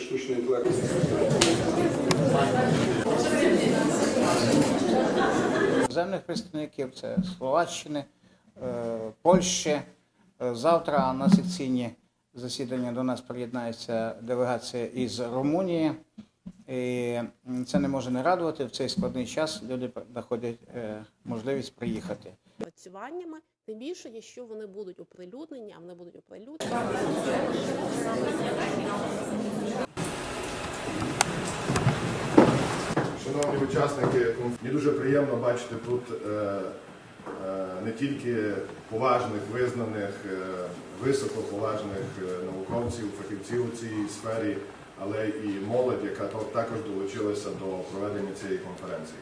штучного інтелекту. Іноземних представників це Словаччини, е, Польщі. Е, Завтра на секційні засідання до нас приєднається делегація із Румунії. І це не може не радувати. В цей складний час люди знаходять е, можливість приїхати. працюваннями, тим більше, якщо вони будуть оприлюднені, а вони будуть оприлюднені. Шановні учасники, мені дуже приємно бачити тут е, е, не тільки поважних, визнаних, е, високоповажних науковців, фахівців у цій сфері, але і молодь, яка також долучилася до проведення цієї конференції.